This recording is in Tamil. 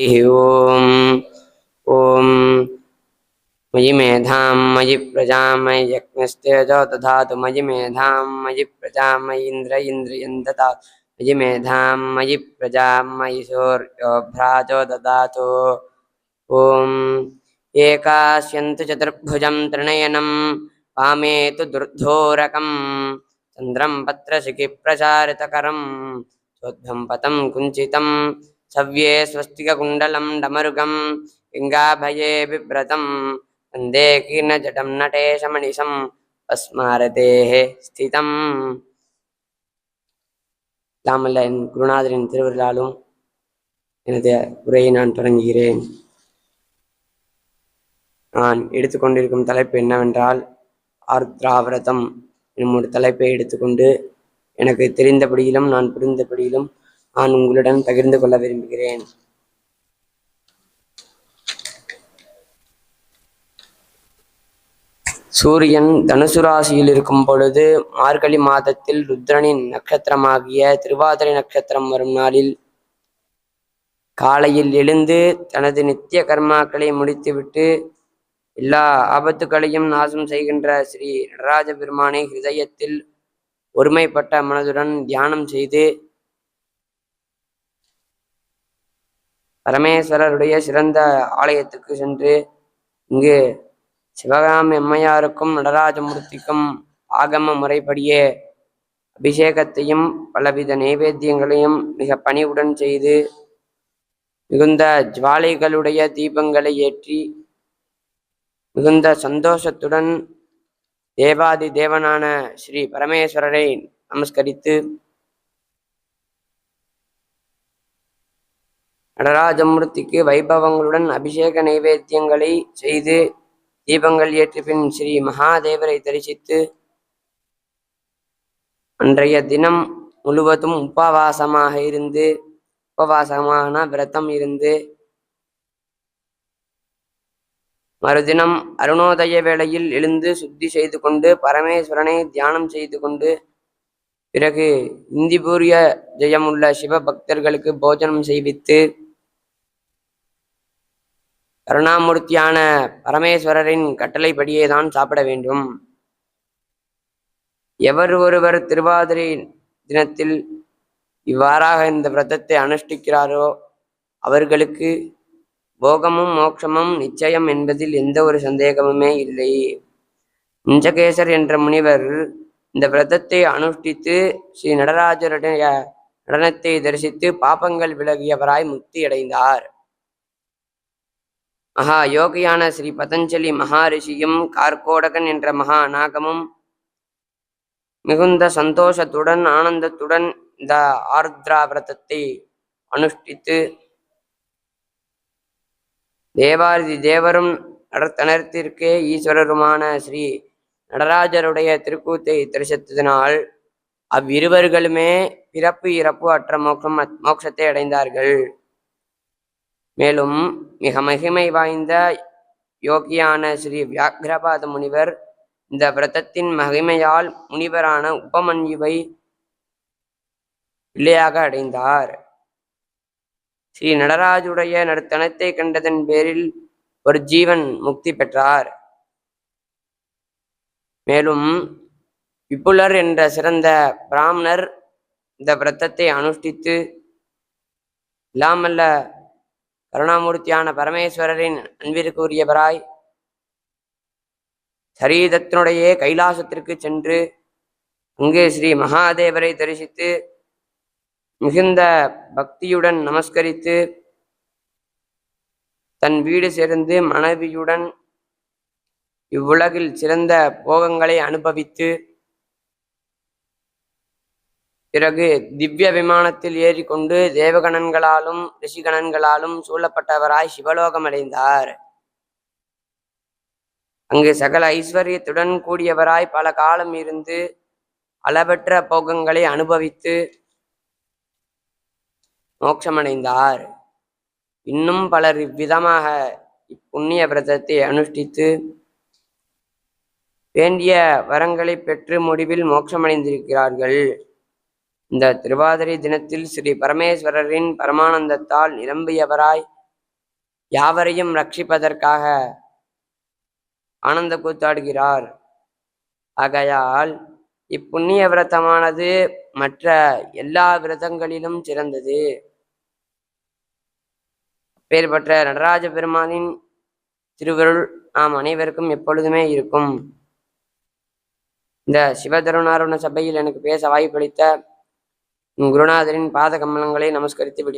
ॐ ॐ मयि मेधां मयि प्रजां मयि यज्ञस्तेजो दधातु मयि मेधां मयि प्रजां मयि इन्द्र इन्द्रियं ददातु मयि मेधां मयि प्रजां मयि सूर्योभ्राजो ददातु ॐ एकास्यन्तु चतुर्भुजं त्रिनयनं वामे तु दुर्धोरकं चन्द्रं पत्रशिखिप्रसारितकरं चोद्धं पतं कुञ्चितं सव्ये स्वस्तिककुण्डलं डमरुगं लिङ्गाभये बिभ्रतं वन्दे कीर्णजटं नटेशमणिशम् अस्मारतेः ஸ்திதம் இல்லாமல்ல என் குருநாதரின் திருவிழாலும் எனது உரையை நான் தொடங்குகிறேன் நான் எடுத்துக்கொண்டிருக்கும் தலைப்பு என்னவென்றால் ஆர்திராவிரதம் என்னும் ஒரு தலைப்பை எடுத்துக்கொண்டு எனக்கு தெரிந்தபடியிலும் நான் புரிந்தபடியிலும் நான் உங்களுடன் பகிர்ந்து கொள்ள விரும்புகிறேன். சூரியன் தனுசு ராசியில் இருக்கும் பொழுது மார்கழி மாதத்தில் ருத்ரனின் நட்சத்திரமாகிய திருவாதிரை நட்சத்திரம் வரும் நாளில் காலையில் எழுந்து தனது நித்திய கர்மாக்களை முடித்துவிட்டு எல்லா ஆபத்துகளையும் நாசம் செய்கின்ற ஸ்ரீ நடராஜ பெருமானை ஹிருதயத்தில் ஒருமைப்பட்ட மனதுடன் தியானம் செய்து பரமேஸ்வரருடைய சிறந்த ஆலயத்துக்கு சென்று இங்கு சிவகாமி எம்மையாருக்கும் நடராஜமூர்த்திக்கும் ஆகம முறைப்படியே அபிஷேகத்தையும் பலவித நைவேத்தியங்களையும் மிக பணிவுடன் செய்து மிகுந்த ஜுவாலைகளுடைய தீபங்களை ஏற்றி மிகுந்த சந்தோஷத்துடன் தேவாதி தேவனான ஸ்ரீ பரமேஸ்வரரை நமஸ்கரித்து நடராஜமூர்த்திக்கு வைபவங்களுடன் அபிஷேக நைவேத்தியங்களை செய்து தீபங்கள் ஏற்றி பின் ஸ்ரீ மகாதேவரை தரிசித்து அன்றைய தினம் முழுவதும் உபவாசமாக இருந்து உபவாசமான விரதம் இருந்து மறுதினம் அருணோதய வேளையில் எழுந்து சுத்தி செய்து கொண்டு பரமேஸ்வரனை தியானம் செய்து கொண்டு பிறகு இந்திபூரிய ஜெயமுள்ள சிவ பக்தர்களுக்கு போஜனம் செய்வித்து கருணாமூர்த்தியான பரமேஸ்வரரின் கட்டளைப்படியே தான் சாப்பிட வேண்டும். எவர் ஒருவர் திருவாதிரை தினத்தில் இவ்வாறாக இந்த விரதத்தை அனுஷ்டிக்கிறாரோ அவர்களுக்கு போகமும் மோட்சமும் நிச்சயம் என்பதில் எந்த ஒரு சந்தேகமுமே இல்லை. முஞ்சகேசர் என்ற முனிவர் இந்த விரதத்தை அனுஷ்டித்து ஸ்ரீ நடராஜருடைய நடனத்தை தரிசித்து பாபங்கள் விலகியவராய் முக்தி அடைந்தார் மகா யோகியான ஸ்ரீ பதஞ்சலி மகாரிஷியும் கார்கோடகன் என்ற மகா நாகமும் மிகுந்த சந்தோஷத்துடன் ஆனந்தத்துடன் இந்த ஆர்திரா விரதத்தை அனுஷ்டித்து தேவாதி தேவரும் நடத்தனத்திற்கே ஈஸ்வரருமான ஸ்ரீ நடராஜருடைய திருக்கூத்தை தரிசித்ததினால் அவ்விருவர்களுமே பிறப்பு இறப்பு அற்ற மோட்சம் மோட்சத்தை அடைந்தார்கள். மேலும் மிக மகிமை வாய்ந்த யோகியான ஸ்ரீ வியாக்கிரபாத முனிவர் இந்த விரதத்தின் மகிமையால் முனிவரான உபமன்யுவை பிள்ளையாக அடைந்தார். ஸ்ரீ நடராஜுடைய நடுத்தனத்தை கண்டதன் பேரில் ஒரு ஜீவன் முக்தி பெற்றார். மேலும் விப்புலர் என்ற சிறந்த பிராமணர் இந்த விரதத்தை அனுஷ்டித்து இல்லாமல்ல கருணாமூர்த்தியான பரமேஸ்வரரின் அன்பிற்குரியவராய் சரீரத்தினுடைய கைலாசத்திற்கு சென்று அங்கே ஸ்ரீ மகாதேவரை தரிசித்து மிகுந்த பக்தியுடன் நமஸ்கரித்து தன் வீடு சேர்ந்து மனைவியுடன் இவ்வுலகில் சிறந்த போகங்களை அனுபவித்து பிறகு திவ்ய விமானத்தில் ஏறிக்கொண்டு தேவகணன்களாலும் ரிஷிகணன்களாலும் சூழப்பட்டவராய் சிவலோகம் அடைந்தார் அங்கு சகல ஐஸ்வர்யத்துடன் கூடியவராய் பல காலம் இருந்து அளவற்ற போகங்களை அனுபவித்து மோட்சமடைந்தார். இன்னும் பலர் இவ்விதமாக இப்புண்ணிய விரதத்தை அனுஷ்டித்து வேண்டிய வரங்களை பெற்று முடிவில் மோட்சமடைந்திருக்கிறார்கள். இந்த திருவாதிரை தினத்தில் ஸ்ரீ பரமேஸ்வரரின் பரமானந்தத்தால் நிரம்பியவராய் யாவரையும் ரட்சிப்பதற்காக ஆனந்த கூத்தாடுகிறார். ஆகையால் இப்புண்ணிய விரதமானது மற்ற எல்லா விரதங்களிலும் சிறந்தது. பேர்பற்ற நடராஜ பெருமானின் திருவருள் நாம் அனைவருக்கும் எப்பொழுதுமே இருக்கும். இந்த சிவதருணாருண சபையில் எனக்கு பேச வாய்ப்பளித்த குருநாதரின் பாத கமலங்களை நமஸ்கரித்து விடு